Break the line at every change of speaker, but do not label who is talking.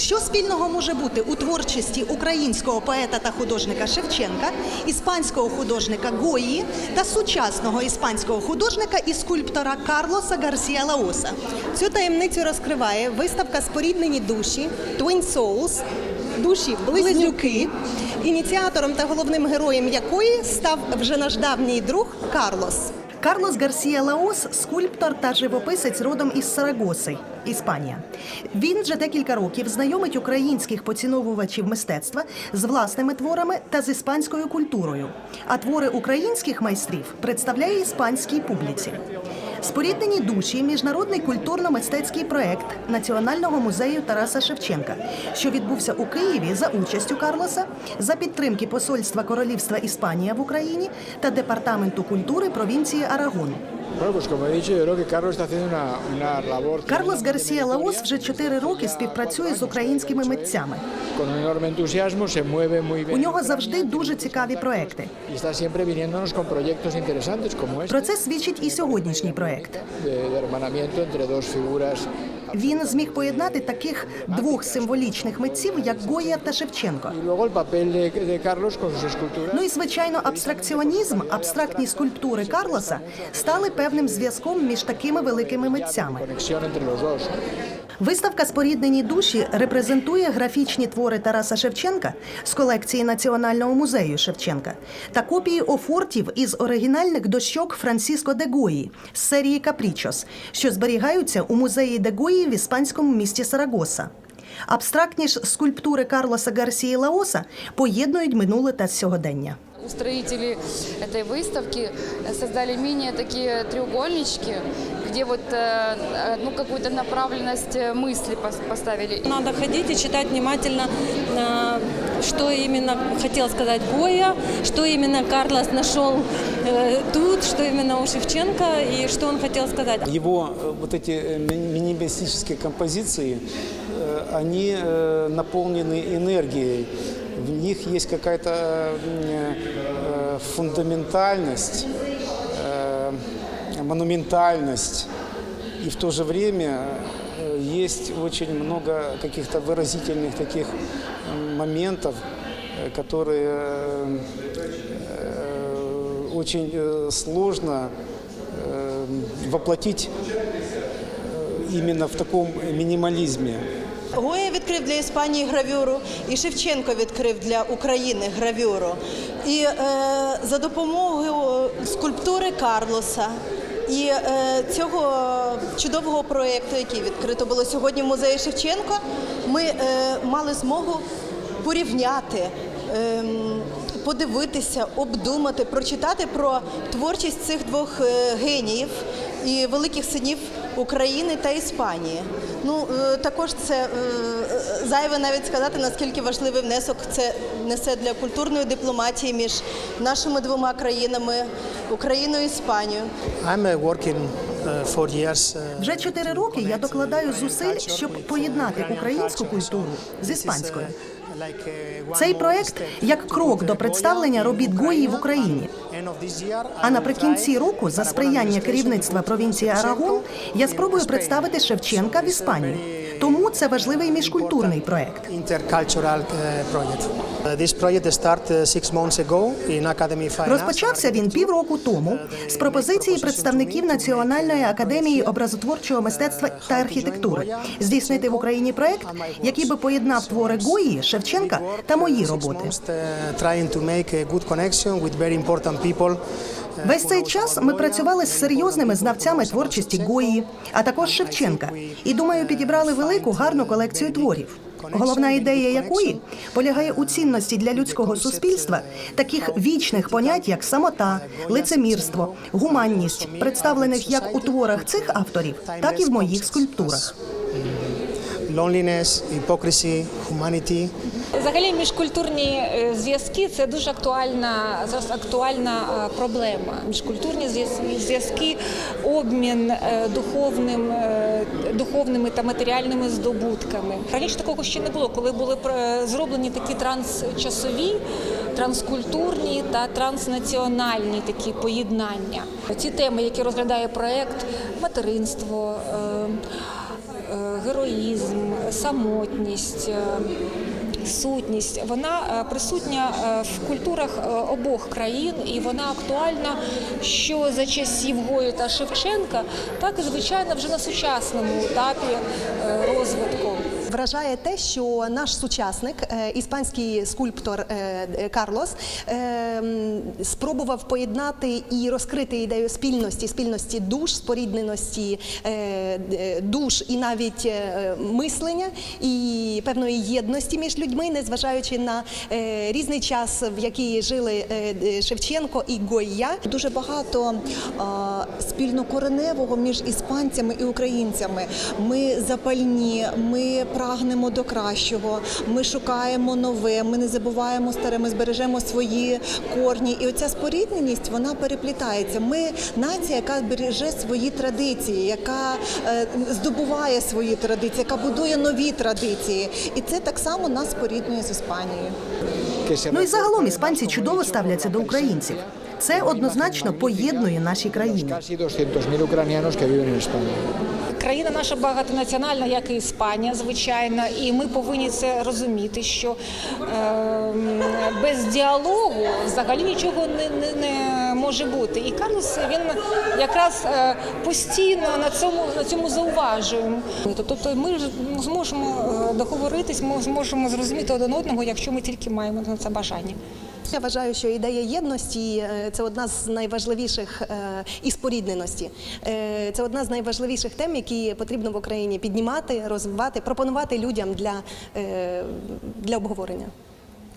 Що спільного може бути у творчості українського поета та художника Шевченка, іспанського художника Гої та сучасного іспанського художника і скульптора Карлоса Гарсія Лаоса? Цю таємницю розкриває виставка Споріднені душі Twin Souls, душі близнюки, ініціатором та головним героєм якої став вже наш давній друг Карлос. Карлос Гарсія Лаос скульптор та живописець родом із Сарагоси, Іспанія. Він вже декілька років знайомить українських поціновувачів мистецтва з власними творами та з іспанською культурою. А твори українських майстрів представляє іспанській публіці. Споріднені душі міжнародний культурно-мистецький проект Національного музею Тараса Шевченка, що відбувся у Києві за участю Карлоса, за підтримки Посольства Королівства Іспанія в Україні та Департаменту культури провінції Арагон.
Bueno, pues como he dicho, yo creo que Carlos está haciendo una, una labor
Карлос Гарсія Лаос вже чотири роки співпрацює з українськими митцями.
con un enorme entusiasmo, se mueve muy bien
У нього завжди дуже цікаві проекти.
y está siempre viniéndonos con proyectos interesantes como este,
Про це свідчить і сьогоднішній проект.
de, de hermanamiento entre dos figuras.
Він зміг поєднати таких двох символічних митців, як Гоя та Шевченко. Ну і звичайно, абстракціонізм, абстрактні скульптури Карлоса стали певним зв'язком між такими великими митцями. Виставка Споріднені душі репрезентує графічні твори Тараса Шевченка з колекції Національного музею Шевченка та копії офортів із оригінальних дощок Франсіско де Гої з серії Капрічос, що зберігаються у музеї де Гої в іспанському місті Сарагоса. Абстрактні ж скульптури Карлоса Гарсії Лаоса поєднують минуле та сьогодення.
Устроители этой выставки создали менее такие треугольнички, где вот э, э, ну, какую-то направленность э, мысли пос- поставили.
Надо ходить и читать внимательно, а, что именно хотел сказать Гоя, что именно Карлос нашел э, тут, что именно у Шевченко и что он хотел сказать.
Его э, вот эти э, ми- минималистические композиции, э, они э, наполнены энергией. В них есть какая-то э, э, фундаментальность, э, монументальность. И в то же время э, есть очень много каких-то выразительных таких м, моментов, э, которые э, э, очень э, сложно э, воплотить э, именно в таком минимализме.
Гоя відкрив для Іспанії гравюру, і Шевченко відкрив для України гравюру. І е, за допомогою скульптури Карлоса і е, цього чудового проєкту, який відкрито було сьогодні в музеї Шевченко, ми е, мали змогу порівняти. ем, Подивитися, обдумати, прочитати про творчість цих двох е, геніїв і великих синів України та Іспанії. Ну е, також це е, е, зайве навіть сказати, наскільки важливий внесок це несе для культурної дипломатії між нашими двома країнами Україною і Іспанією.
I'm working for years. uh,
Вже чотири роки я докладаю зусиль, щоб поєднати українську культуру з іспанською. Цей проект як крок до представлення робіт Гої в Україні. А наприкінці року, за сприяння керівництва провінції Арагон, я спробую представити Шевченка в Іспанії. Тому це важливий міжкультурний проект.
Of Fine Arts.
Розпочався він півроку тому з пропозиції представників Національної академії образотворчого мистецтва та архітектури здійснити в Україні проект, який би поєднав твори Гої, Шевченка та мої роботи. Весь цей час ми працювали з серйозними знавцями творчості Гої, а також Шевченка, і думаю, підібрали велику гарну колекцію творів. Головна ідея якої полягає у цінності для людського суспільства таких вічних понять, як самота, лицемірство, гуманність, представлених як у творах цих авторів, так і в моїх скульптурах.
Loneliness, hypocrisy, humanity.
Взагалі міжкультурні е, зв'язки це дуже актуальна зараз актуальна е, проблема. Міжкультурні зв'яз- зв'язки, обмін е, духовним, духовними та матеріальними здобутками. Раніше такого ще не було, коли були зроблені такі трансчасові, транскультурні та транснаціональні такі поєднання. Ці теми, які розглядає проект, материнство. Героїзм, самотність. е, Сутність вона е, присутня е, в культурах обох країн, і вона актуальна що за часів Гої та Шевченка, так і звичайно вже на сучасному етапі розвитку.
Вражає те, що наш сучасник, е, іспанський скульптор е, е, Карлос, спробував поєднати і розкрити ідею спільності, спільності душ, спорідненості душ і навіть мислення і певної єдності між людьми, незважаючи на різний час, в який жили Шевченко і Гойя.
Дуже багато спільнокореневого між іспанцями і українцями. Ми запальні, ми прагнемо до кращого, ми шукаємо нове, ми не забуваємо старе, ми збережемо свої корні. І оця спорідненість вона переплітається. Ми нація, яка береже свої традиції, яка е, здобуває свої традиції, яка будує нові традиції. І це так само нас споріднює з Іспанією.
Ну і загалом іспанці чудово ставляться до українців. Це однозначно поєднує наші країни.
Casi 200.000 ucranianos que viven en España.
Країна наша багатонаціональна, як і Іспанія, звичайно, і ми повинні це розуміти, що е, без діалогу взагалі нічого не, не, не може бути. І Карлос він якраз е, постійно на цьому на цьому зауважує. Тобто ми зможемо е, договоритись, ми зможемо зрозуміти один одного, якщо ми тільки маємо на це бажання.
Я вважаю, що ідея єдності е, це одна з найважливіших е, і спорідненості. Е, Це одна з найважливіших тем, які потрібно в Україні піднімати, розвивати, пропонувати людям для, для обговорення.